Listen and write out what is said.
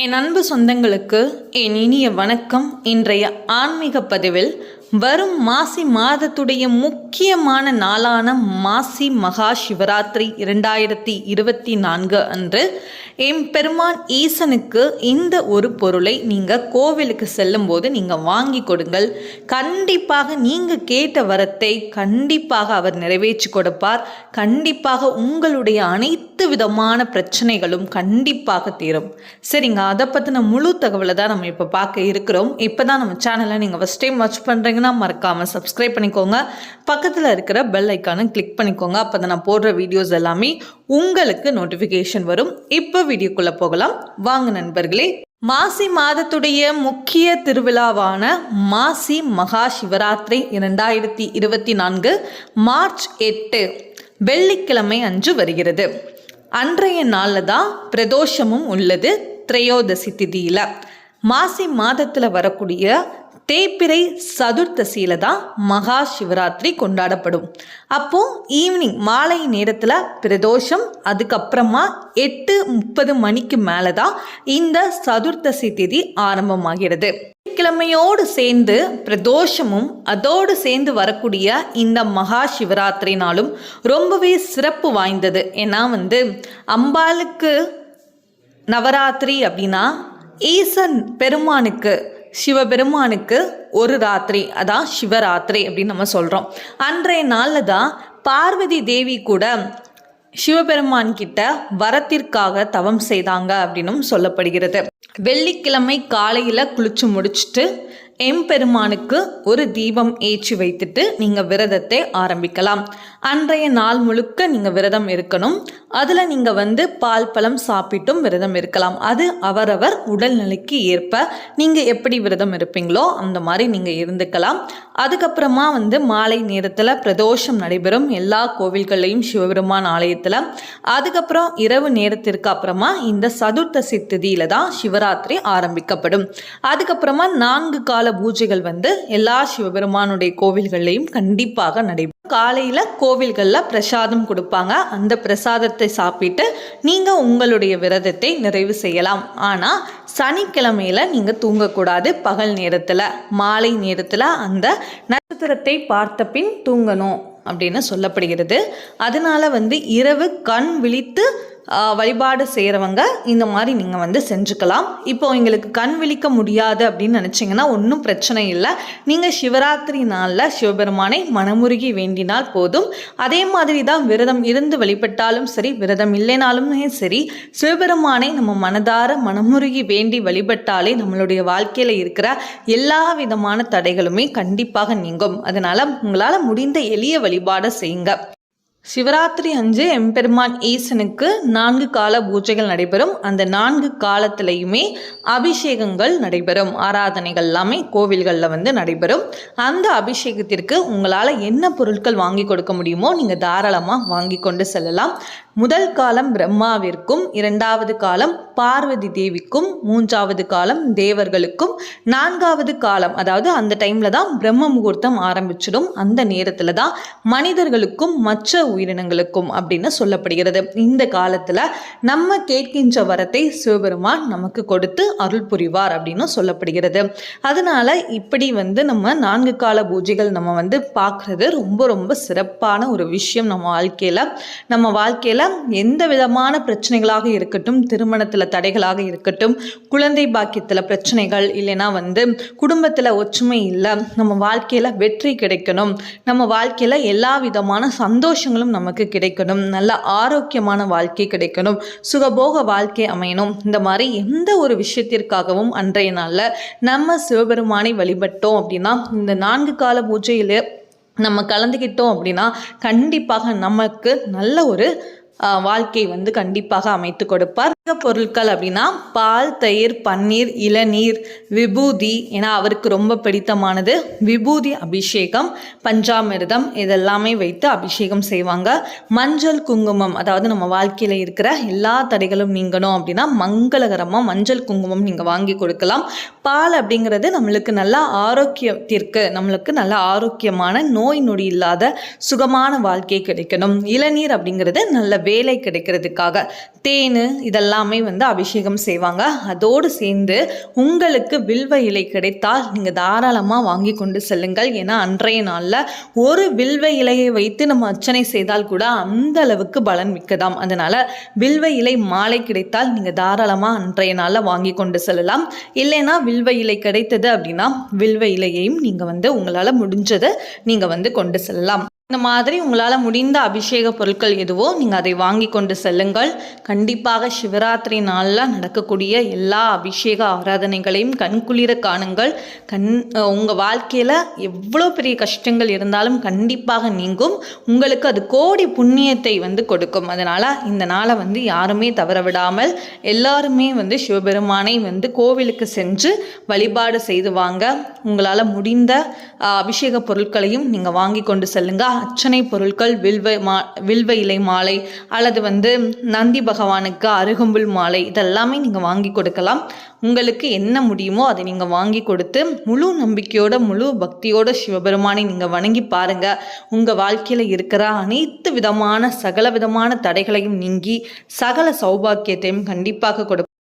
என் அன்பு சொந்தங்களுக்கு என் இனிய வணக்கம். இன்றைய ஆன்மீக பதிவில் வரும் மாசி மாதத்துடைய முக்கியமான நாளான மாசி மகா சிவராத்திரி இரண்டாயிரத்தி இருபத்தி நான்கு அன்று எம்பெருமான் ஈசனுக்கு இந்த ஒரு பொருளை நீங்கள் கோவிலுக்கு செல்லும்போது நீங்கள் வாங்கி கொடுங்கள். கண்டிப்பாக நீங்கள் கேட்ட வரத்தை கண்டிப்பாக அவர் நிறைவேற்றி கொடுப்பார். கண்டிப்பாக உங்களுடைய அனைத்து விதமான பிரச்சனைகளும் கண்டிப்பாக தீரும். சரிங்க அதை பற்றின முழு தகவலை தான் நம்ம இப்போ பார்க்க இருக்கிறோம். இப்போ தான் நம்ம சேனலை நீங்கள் ஃபஸ்ட் டைம் வாட்ச் பண்ணுறீங்கன்னா மறக்காமல் சப்ஸ்கிரைப் பண்ணிக்கோங்க. பக்கத்தில் இருக்கிற பெல் ஐக்கானும் கிளிக் பண்ணிக்கோங்க. அப்போ தான் நான் போடுற வீடியோஸ் எல்லாமே உங்களுக்கு நோட்டிஃபிகேஷன் வரும். இப்போ வீடியோக்குள்ளே போகலாம். வாங்க நண்பர்களே மாசி மாதத்துடைய முக்கிய திருவிழாவான மாசி மகா சிவராத்திரி இரண்டாயிரத்தி இருபத்தி நான்கு மார்ச் எட்டு வெள்ளிக்கிழமை அன்று வருகிறது. அன்றைய நாளில் தான் பிரதோஷமும் உள்ளது. திரையோதசி திதியில் மாசி மாதத்தில் வரக்கூடிய தேய்பிறை சதுர்த்தசியில தான் மகா சிவராத்திரி கொண்டாடப்படும். அப்போ ஈவினிங் மாலை நேரத்தில் பிரதோஷம் அதுக்கப்புறமா எட்டு முப்பது மணிக்கு மேலே தான் இந்த சதுர்த்தசி திதி ஆரம்பமாகிறது. கிழமையோடு சேர்ந்து பிரதோஷமும் அதோடு சேர்ந்து வரக்கூடிய இந்த மகா சிவராத்திரி நாளும் ரொம்பவே சிறப்பு வாய்ந்தது. ஏன்னா வந்து அம்பாளுக்கு நவராத்திரி அப்படின்னா ஈசன் பெருமானுக்கு சிவபெருமானுக்கு ஒரு ராத்திரி. அதான் சிவராத்திரி அப்படின்னு நம்ம சொல்கிறோம் அன்றைய நாளில் தான் பார்வதி தேவி கூட சிவபெருமான் கிட்ட வரத்திற்காக தவம் செய்தாங்க அப்படின்னும் சொல்லப்படுகிறது. வெள்ளிக்கிழமை காலையில் குளிச்சு முடிச்சுட்டு எம்பெருமானுக்கு ஒரு தீபம் ஏற்றி வைத்துட்டு நீங்கள் விரதத்தை ஆரம்பிக்கலாம். அன்றைய நாள் முழுக்க நீங்கள் விரதம் இருக்கணும். அதில் நீங்கள் வந்து பால் பழம் சாப்பிட்டும் விரதம் இருக்கலாம். அது அவரவர் உடல்நிலைக்கு ஏற்ப நீங்கள் எப்படி விரதம் இருப்பீங்களோ அந்த மாதிரி நீங்கள் இருந்துக்கலாம். அதுக்கப்புறமா வந்து மாலை நேரத்தில் பிரதோஷம் நடைபெறும். எல்லா கோவில்கள்லையும் சிவபெருமான் ஆலயத்தில். அதுக்கப்புறம் இரவு நேரத்திற்கு அப்புறமா இந்த சதுர்த்தசி திதியில தான் சிவராத்திரி ஆரம்பிக்கப்படும். அதுக்கப்புறமா நான்கு கால பூஜைகள் வந்து எல்லா சிவபெருமானுடைய கோவில்கள்லையும் கண்டிப்பாக நடைபெறும். காலையில் கோவில்களில் பிரசாதம் கொடுப்பாங்க. அந்த பிரசாதத்தை சாப்பிட்டு நீங்கள் உங்களுடைய விரதத்தை நிறைவு செய்யலாம். ஆனால் சனிக்கிழமையில் நீங்கள் தூங்கக்கூடாது. பகல் நேரத்தில் மாலை நேரத்தில் அந்த நட்சத்திரத்தை பார்த்த பின் தூங்கணும் அப்படின்னு சொல்லப்படுகிறது. அதனால வந்து இரவு கண் விழித்து வழிபாடு செய்கிறவங்க இந்த மாதிரி நீங்கள் வந்து செஞ்சுக்கலாம். இப்போ எங்களுக்கு கண் விழிக்க முடியாது அப்படின்னு நினச்சிங்கன்னா ஒன்றும் பிரச்சனை இல்லை. நீங்கள் சிவராத்திரி நாளில் சிவபெருமானை மனமுருகி வேண்டினால் போதும். அதே மாதிரி தான் விரதம் இருந்து வழிபட்டாலும் சரி விரதம் இல்லைனாலுமே சரி சிவபெருமானை நம்ம மனதார மனமுருகி வேண்டி வழிபட்டாலே நம்மளுடைய வாழ்க்கையில் இருக்கிற எல்லா விதமான தடைகளுமே கண்டிப்பாக நீங்கும். அதனால் உங்களால் முடிந்த எளிய வழிபாடை செய்யுங்க. சிவராத்திரி அஞ்சு எம்பெருமான் ஈசனுக்கு நான்கு கால பூஜைகள் நடைபெறும். அந்த நான்கு காலத்திலையுமே அபிஷேகங்கள் நடைபெறும். ஆராதனைகள் எல்லாமே கோவில்களில் வந்து நடைபெறும். அந்த அபிஷேகத்திற்கு உங்களால் என்ன பொருட்கள் வாங்கி கொடுக்க முடியுமோ நீங்கள் தாராளமாக வாங்கி கொண்டு செல்லலாம். முதல் காலம் பிரம்மாவிற்கும் இரண்டாவது காலம் பார்வதி தேவிக்கும் மூன்றாவது காலம் தேவர்களுக்கும் நான்காவது காலம் அதாவது அந்த டைமில் தான் பிரம்ம முகூர்த்தம் ஆரம்பிச்சிடும். அந்த நேரத்தில் தான் மனிதர்களுக்கும் மற்ற உயிரினங்களுக்கும் அப்படின்னு சொல்லப்படுகிறது. இந்த காலத்தில் நம்ம கேட்கின்ற வரத்தை சிவபெருமான் நமக்கு கொடுத்து அருள் புரிவார் அப்படின்னு சொல்லப்படுகிறது. அதனால இப்படி வந்து நம்ம நான்கு கால பூஜைகள் நம்ம வந்து பார்க்குறது ரொம்ப ரொம்ப சிறப்பான ஒரு விஷயம் நம்ம வாழ்க்கையில். நம்ம வாழ்க்கையில் எந்த விதமான பிரச்சனைகளாக இருக்கட்டும் திருமணத்தில் தடைகளாக இருக்கட்டும் குழந்தை பாக்கியத்தில் பிரச்சனைகள் இல்லைன்னா வந்து குடும்பத்தில் ஒற்றுமை இல்லை நம்ம வாழ்க்கையில் வெற்றி கிடைக்கணும் நம்ம வாழ்க்கையில் எல்லா விதமான சந்தோஷங்களும் நமக்கு கிடைக்கணும் நல்ல ஆரோக்கியமான வாழ்க்கை கிடைக்கணும் சுகபோக வாழ்க்கை அமையணும். இந்த மாதிரி எந்த ஒரு விஷயத்திற்காகவும் அன்றைய நாளில் நம்ம சிவபெருமானை வழிபட்டோம் அப்படின்னா இந்த நான்கு கால பூஜையில் நம்ம கலந்துக்கிட்டோம் அப்படின்னா கண்டிப்பாக நமக்கு நல்ல ஒரு வாழ்க்கை வந்து கண்டிப்பாக அமைத்து கொடுப்பார். பொருட்கள் அப்படின்னா பால் தயிர் பன்னீர் இளநீர் விபூதி ஏன்னா அவருக்கு ரொம்ப பிடித்தமானது. விபூதி அபிஷேகம் பஞ்சாமிர்தம் இதெல்லாமே வைத்து அபிஷேகம் செய்வாங்க. மஞ்சள் குங்குமம் அதாவது நம்ம வாழ்க்கையில் இருக்கிற எல்லா தடைகளும் நீங்கணும் அப்படின்னா மங்களகரமாக மஞ்சள் குங்குமம் நீங்கள் வாங்கி கொடுக்கலாம். பால் அப்படிங்கிறது நம்மளுக்கு நல்ல ஆரோக்கியத்திற்கு நம்மளுக்கு நல்ல ஆரோக்கியமான நோய் நொடி இல்லாத சுகமான வாழ்க்கை கிடைக்கணும். இளநீர் அப்படிங்கிறது நல்ல வேலை கிடைக்கிறதுக்காக. தேன் இதெல்லாமே வந்து அபிஷேகம் செய்வாங்க. அதோடு சேர்ந்து உங்களுக்கு வில்வ இலை கிடைத்தால் நீங்கள் தாராளமாக வாங்கி கொண்டு செல்லுங்கள். ஏன்னா அன்றைய நாளில் ஒரு வில்வ இலையை வைத்து நம்ம அர்ச்சனை செய்தால் கூட அந்த அளவுக்கு பலன் மிக்கதாம். அதனால் வில்வ இலை மாலை கிடைத்தால் நீங்கள் தாராளமாக அன்றைய நாளில் வாங்கி கொண்டு செல்லலாம். இல்லைன்னா வில்வ இலை கிடைத்தது அப்படின்னா வில்வ இலையையும் நீங்கள் வந்து உங்களால் முடிஞ்சதை நீங்கள் வந்து கொண்டு செல்லலாம். இந்த மாதிரி உங்களால் முடிந்த அபிஷேக பொருட்கள் எதுவோ நீங்கள் அதை வாங்கி கொண்டு செல்லுங்கள். கண்டிப்பாக சிவராத்திரி நாளில் நடக்கக்கூடிய எல்லா அபிஷேக ஆராதனைகளையும் கண்குளிர காணுங்கள். கண் உங்கள் வாழ்க்கையில் எவ்வளோ பெரிய கஷ்டங்கள் இருந்தாலும் கண்டிப்பாக நீங்கும். உங்களுக்கு அது கோடி புண்ணியத்தை வந்து கொடுக்கும். அதனால் இந்த நாளை வந்து யாருமே தவற விடாமல் எல்லாருமே வந்து சிவபெருமானை வந்து கோவிலுக்கு சென்று வழிபாடு செய்து வாங்க. உங்களால் முடிந்த அபிஷேக பொருட்களையும் நீங்கள் வாங்கி கொண்டு செல்லுங்கள் அர்ச்சனை பொருட்கள் வில்வ மா வில்வ இலை மாலை அல்லது வந்து நந்தி பகவானுக்கு அருகம்புல் மாலை இதெல்லாமே நீங்கள் வாங்கி கொடுக்கலாம். உங்களுக்கு என்ன முடியுமோ அதை நீங்கள் வாங்கி கொடுத்து முழு நம்பிக்கையோட முழு பக்தியோட சிவபெருமானை நீங்கள் வணங்கி பாருங்கள் உங்கள் வாழ்க்கையில் இருக்கிற அனைத்து விதமான சகல விதமான தடைகளையும் நீங்கி சகல சௌபாக்கியத்தையும் கண்டிப்பாக கொடுக்கும்